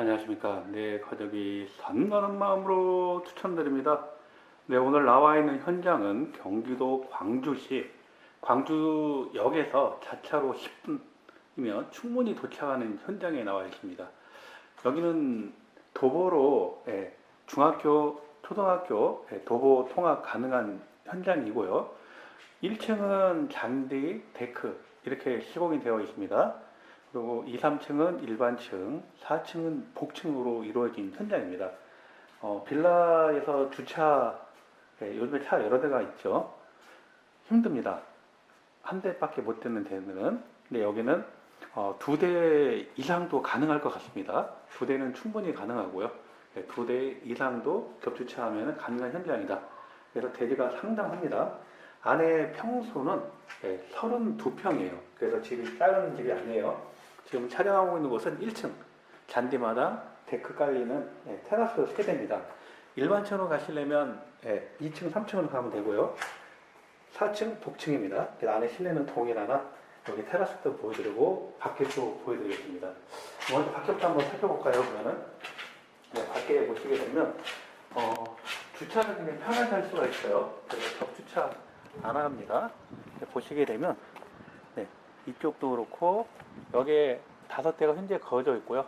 안녕하십니까. 네, 가족이 선가는 마음으로 추천드립니다. 네, 오늘 나와 있는 현장은 경기도 광주시 광주역에서 자차로 10분이면 충분히 도착하는 현장에 나와 있습니다. 여기는 도보로 예, 중학교, 초등학교 예, 도보 통학 가능한 현장이고요. 1층은 잔디, 데크 이렇게 시공이 되어 있습니다. 그리고 2, 3층은 일반층, 4층은 복층으로 이루어진 현장입니다. 어, 빌라에서 주차, 예, 요즘에 차 여러 대가 있죠. 힘듭니다. 한 대밖에 못 되는 데는. 근데 여기는 어, 두대 이상도 가능할 것 같습니다. 두 대는 충분히 가능하고요. 예, 두대 이상도 겹주차하면 가능한 현장이다. 그래서 대지가 상당합니다. 안에 평수는 예, 32평이에요. 그래서 집이 작은 집이 아니에요. 지금 촬영하고 있는 곳은 1층 잔디마당 데크 깔리는 예, 테라스 세대입니다. 일반층으로 가시려면 예, 2층, 3층으로 가면 되고요. 4층 복층입니다. 그 안에 실내는 동일하나 여기 테라스도 보여드리고 밖에도 보여드리겠습니다. 먼저 밖에부터 한번 살펴볼까요? 그러면은 네, 밖에 보시게 되면 어, 주차를 굉장히 편하게 할 수가 있어요. 그래서 격주차 안 합니다. 네, 보시게 되면 네, 이쪽도 그렇고 여기에 다섯 대가 현재 거져 있고요.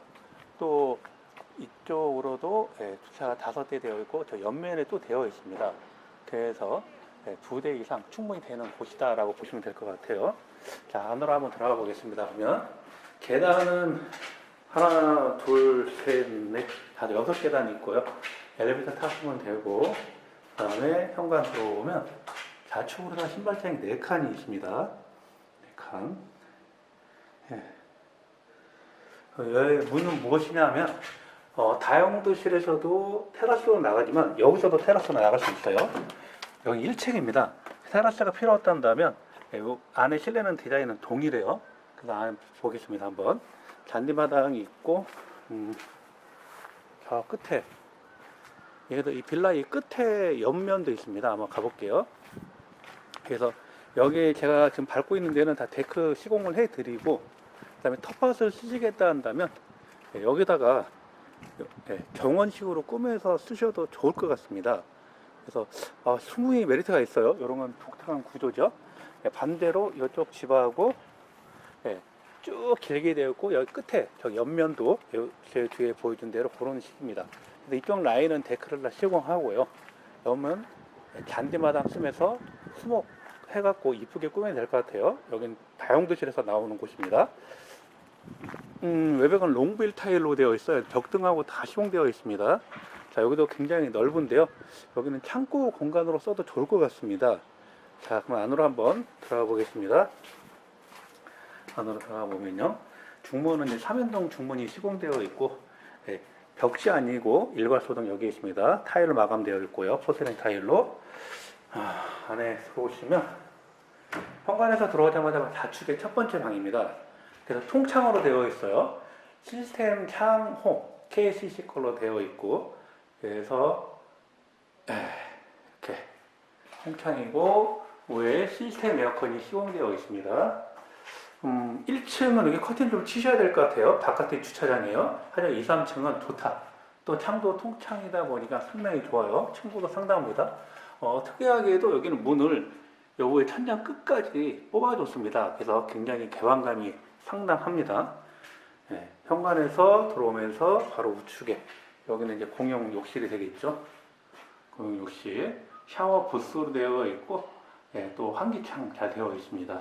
또 이쪽으로도 예, 주차가 다섯 대 되어 있고 저 옆면에 또 되어 있습니다. 그래서 예, 두대 이상 충분히 되는 곳이다라고 보시면 될 것 같아요. 자 안으로 한번 들어가 보겠습니다. 그러면 계단은 하나, 둘, 셋, 넷, 다섯 여섯 계단이 있고요. 엘리베이터 타시면 되고 그 다음에 현관 들어오면 좌측으로 다 신발장이 네 칸이 있습니다. 네 칸. 예. 어, 여기 문은 무엇이냐면 어, 다용도실에서도 테라스로 나가지만 여기서도 테라스로 나갈 수 있어요. 여기 1층입니다. 테라스가 필요 없다면 안에 실내는 디자인은 동일해요. 안에 보겠습니다. 한번 잔디마당이 있고 음, 저 끝에 여기도 이 빌라 이 끝에 옆면도 있습니다. 한번 가볼게요. 그래서 여기 제가 지금 밟고 있는 데는 다 데크 시공을 해드리고 그 다음에 텃밭을 쓰시겠다 한다면 예, 여기다가 예, 정원식으로 꾸며서 쓰셔도 좋을 것 같습니다. 그래서 아, 충분히 메리트가 있어요. 이런 건 독특한 구조죠. 예, 반대로 이쪽 집하고 예, 쭉 길게 되어 있고 여기 끝에 저 옆면도 요- 제 뒤에 보여준 대로 그런 식입니다. 그래서 이쪽 라인은 데크를 다 시공하고요. 옆은 예, 잔디마당 쓰면서 수목 해갖고 이쁘게 꾸며야 될 것 같아요. 여긴 다용도실에서 나오는 곳입니다. 음, 외벽은 롱빌 타일로 되어 있어요. 벽등하고 다 시공되어 있습니다. 자, 여기도 굉장히 넓은데요. 여기는 창고 공간으로 써도 좋을 것 같습니다. 자, 그럼 안으로 한번 들어가 보겠습니다. 안으로 들어가 보면요. 중문은 이제 삼연동 중문이 시공되어 있고, 예, 벽지 아니고 일괄 소등 여기 있습니다. 타일로 마감되어 있고요. 포세린 타일로. 아, 안에 들어오시면 현관에서 들어오자마자 좌측의 첫 번째 방입니다. 그래서 통창으로 되어 있어요. 시스템 창호 KCC 걸로 되어 있고 그래서 에, 이렇게 통창이고 위에 시스템 에어컨이 시공되어 있습니다. 음, 1층은 여기 커튼 좀 치셔야 될 것 같아요. 바깥에 주차장이에요. 하지만 2, 3층은 좋다. 또 창도 통창이다 보니까 상당히 좋아요. 층고도 상당합니다. 어, 특이하게도 여기는 문을 요거의 천장 끝까지 뽑아줬습니다. 그래서 굉장히 개방감이 상당합니다. 예, 현관에서 들어오면서 바로 우측에 여기는 이제 공용 욕실이 되겠죠. 공용 욕실 샤워 부스로 되어 있고 예, 또 환기창 잘 되어 있습니다.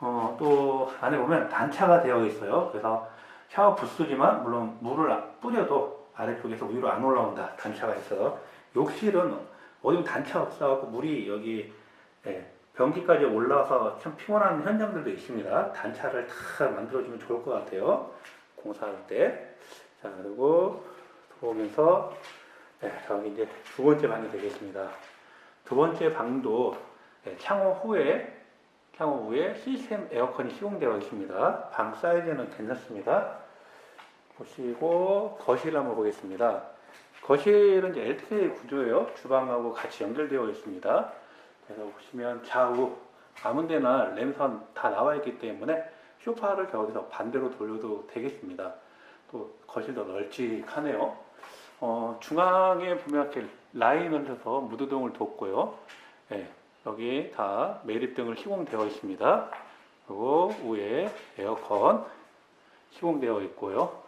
어, 또 안에 보면 단차가 되어 있어요. 그래서 샤워 부스지만 물론 물을 안- 뿌려도 아래쪽에서 위로 안 올라온다. 단차가 있어서 욕실은 어디 단차 없어갖고 물이 여기 예, 변기까지 올라와서 참 피곤한 현장들도 있습니다. 단차를 다 만들어주면 좋을 것 같아요. 공사할 때. 자, 그리고 들어오면서, 네, 저기 이제 두 번째 방이 되겠습니다. 두 번째 방도 네, 창호 후에, 창호 후에 시스템 에어컨이 시공되어 있습니다. 방 사이즈는 괜찮습니다. 보시고, 거실 한번 보겠습니다. 거실은 이제 LTK 구조예요. 주방하고 같이 연결되어 있습니다. 그래서 보시면 좌우 아무 데나 램선 다 나와 있기 때문에 쇼파를 저기서 반대로 돌려도 되겠습니다. 또 거실도 널찍하네요. 어, 중앙에 보면 이렇게 라인을 해서 무드등을 뒀고요. 예, 여기 다 매립등을 시공되어 있습니다. 그리고 위에 에어컨 시공되어 있고요.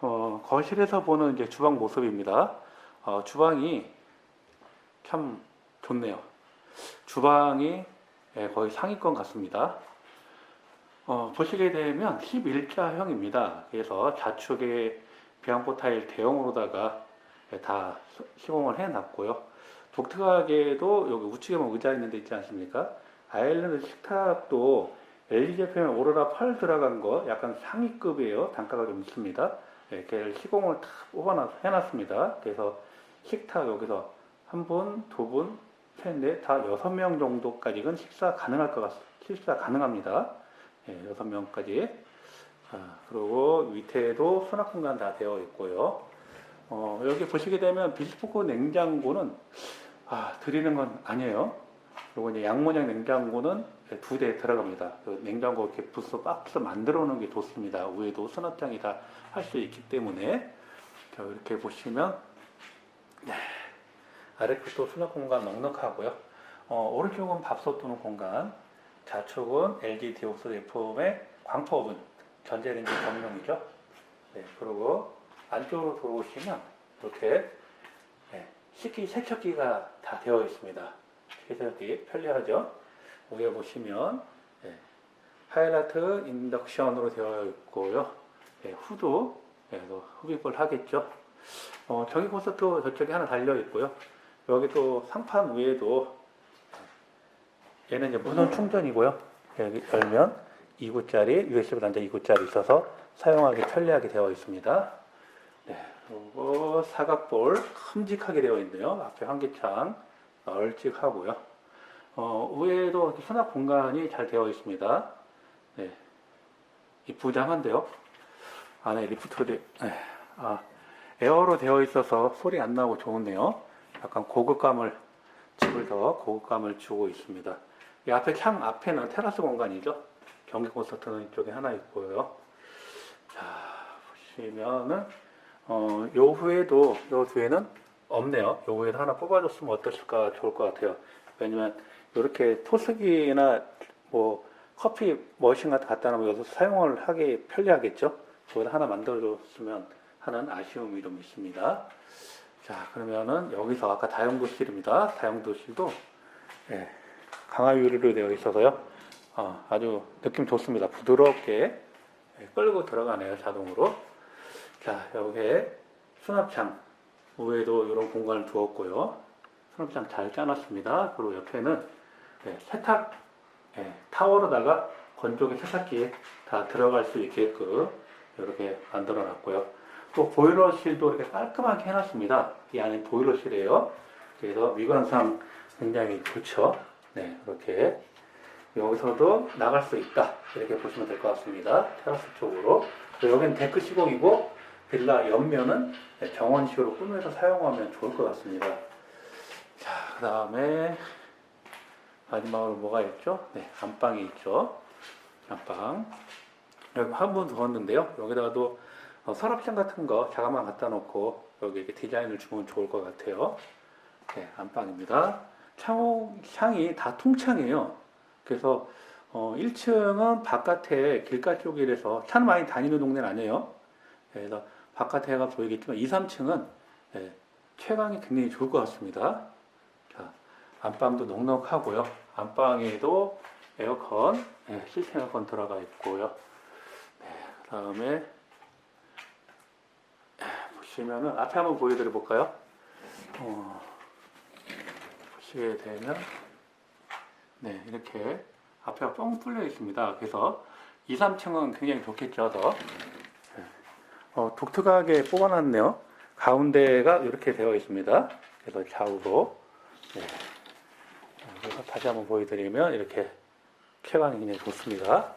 어, 거실에서 보는 이제 주방 모습입니다. 어, 주방이 참 좋네요. 주방이 예, 거의 상위권 같습니다. 어, 보시게 되면 11자형입니다. 그래서 좌측에 비앙코 타일 대형으로다가 예, 다 시- 시공을 해놨고요. 독특하게도 여기 우측에 뭐 의자 있는 데 있지 않습니까? 아일랜드 식탁도 LG 제품의 오로라 8 들어간 거 약간 상위급이에요. 단가가 좀 있습니다. 예, 이렇게 시공을 다 뽑아놔 해놨습니다. 그래서 식탁 여기서 한 분, 두 분, 셋, 넷, 다 여섯 명 정도까지는 식사 가능할 것 같습니다. 식사 가능합니다. 예, 여섯 명까지. 아, 그리고 밑에도 수납 공간 다 되어 있고요. 어, 여기 보시게 되면 비스포크 냉장고는 아, 드리는 건 아니에요. 그리고 이제 양모양 냉장고는 두 대 들어갑니다. 그 냉장고 이렇게 부스 박스 만들어 놓은 게 좋습니다. 위에도 수납장이 다 할 수 있기 때문에 자, 이렇게 보시면 네, 아래쪽도 수납 공간 넉넉하고요. 어, 오른쪽은 밥솥 두는 공간, 좌측은 LG 디옥스 제품의 광포 오븐 전자레인지 전용이죠. 네, 그리고 안쪽으로 들어오시면 이렇게 네, 식기 세척기가 다 되어 있습니다. 세척기 편리하죠. 위에 보시면 네, 하이라이트 인덕션으로 되어 있고요. 네, 후드 네, 또 흡입을 하겠죠. 어, 전기 콘서트 저쪽에 하나 달려 있고요. 여기 또 상판 위에도 얘는 이제 무선 충전이고요. 여기 열면 2구짜리 USB 단자 2구짜리 있어서 사용하기 편리하게 되어 있습니다. 네, 그리고 사각볼 큼직하게 되어 있네요. 앞에 환기창 널찍하고요. 어, 이렇게 수납 공간이 잘 되어 있습니다. 네, 이 부장한데요. 안에 리프트로 되, 네, 아, 에어로 되어 있어서 소리 안 나고 좋네요. 약간 고급감을 집을 더 고급감을 주고 있습니다. 이 앞에 창 앞에는 테라스 공간이죠. 경기 콘서트는 이쪽에 하나 있고요. 자 보시면은 어, 요 후에도 요 뒤에는 없네요. 요 후에도 하나 뽑아줬으면 어땠을까 좋을 것 같아요. 왜냐면 이렇게 토스기나 뭐 커피 머신 같은 거 갖다 놓으면 여기서 사용을 하기 편리하겠죠. 거기다 하나 만들어줬으면 하는 아쉬움이 좀 있습니다. 자, 그러면은 여기서 아까 다용도실입니다. 다용도실도 예, 강화 유리로 되어 있어서요. 어, 아주 느낌 좋습니다. 부드럽게 예, 끌고 들어가네요. 자동으로. 자, 여기에 수납창 위에도 이런 공간을 두었고요. 수납창 잘 짜놨습니다. 그리고 옆에는 예, 세탁 예, 타워로다가 건조기 세탁기에 다 들어갈 수 있게끔 이렇게 만들어 놨고요. 또 보일러실도 이렇게 깔끔하게 해놨습니다. 이 안에 보일러실이에요. 그래서 미관상 굉장히 좋죠. 네, 이렇게 여기서도 나갈 수 있다. 이렇게 보시면 될 것 같습니다. 테라스 쪽으로. 여기는 데크 시공이고 빌라 옆면은 네, 정원식으로 꾸며서 사용하면 좋을 것 같습니다. 자, 그 다음에 마지막으로 뭐가 있죠? 네, 안방이 있죠. 안방. 여기 한번 두었는데요. 여기다가도 어, 서랍장 같은 거 자가만 갖다 놓고 여기 이렇게 디자인을 주면 좋을 것 같아요. 네, 안방입니다. 창호, 창이 다 통창이에요. 그래서 어, 1층은 바깥에 길가 쪽이라서 차는 많이 다니는 동네는 아니에요. 그래서 바깥에가 보이겠지만 2, 3층은 예, 채광이 굉장히 좋을 것 같습니다. 자, 안방도 넉넉하고요. 안방에도 에어컨, 예, 시스템 에어컨 들어가 있고요. 네, 그 다음에 보시면은 앞에 한번 보여드려 볼까요? 어, 보시게 되면 네 이렇게 앞에가 뻥 뚫려 있습니다. 그래서 2, 3층은 굉장히 좋겠죠. 더 네. 어, 독특하게 뽑아놨네요. 가운데가 이렇게 되어 있습니다. 그래서 좌우로 네. 다시 한번 보여드리면 이렇게 쾌감이 굉장히 좋습니다.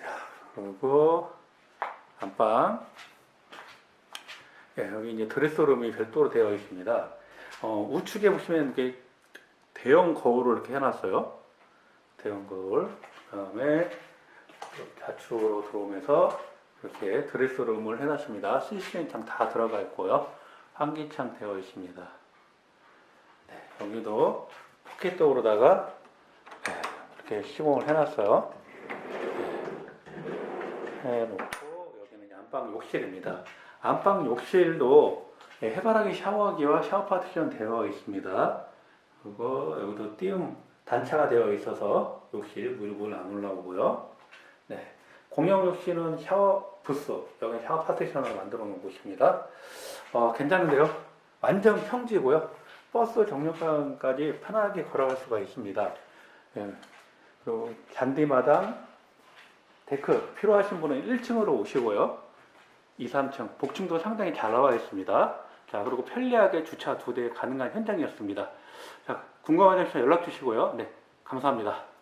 자, 그리고 안방 예, 여기 이제 드레스룸이 별도로 되어 있습니다. 어, 우측에 보시면 이렇게 대형 거울을 이렇게 해놨어요. 대형 거울. 그 다음에 좌측으로 들어오면서 이렇게 드레스룸을 해놨습니다. 시스템창 다 들어가 있고요. 환기창 되어 있습니다. 네, 여기도 포켓 도어로다가 네, 이렇게 시공을 해놨어요. 네, 해놓고 여기는 안방 욕실입니다. 안방 욕실도 네, 해바라기 샤워기와 샤워 파티션 되어 있습니다. 그리고 여기도 띄움 단차가 되어 있어서 욕실 물물 안 올라오고요. 네, 공용 욕실은 샤워 부스, 여기 샤워 파티션을 만들어 놓은 곳입니다. 어, 괜찮은데요? 완전 평지고요. 버스 정류장까지 편하게 걸어갈 수가 있습니다. 예, 그리고 잔디마당, 데크 필요하신 분은 1층으로 오시고요. 2, 3층 복층도 상당히 잘 나와 있습니다. 자 그리고 편리하게 주차 두 대 가능한 현장이었습니다. 자 궁금하신 점 연락 주시고요. 네 감사합니다.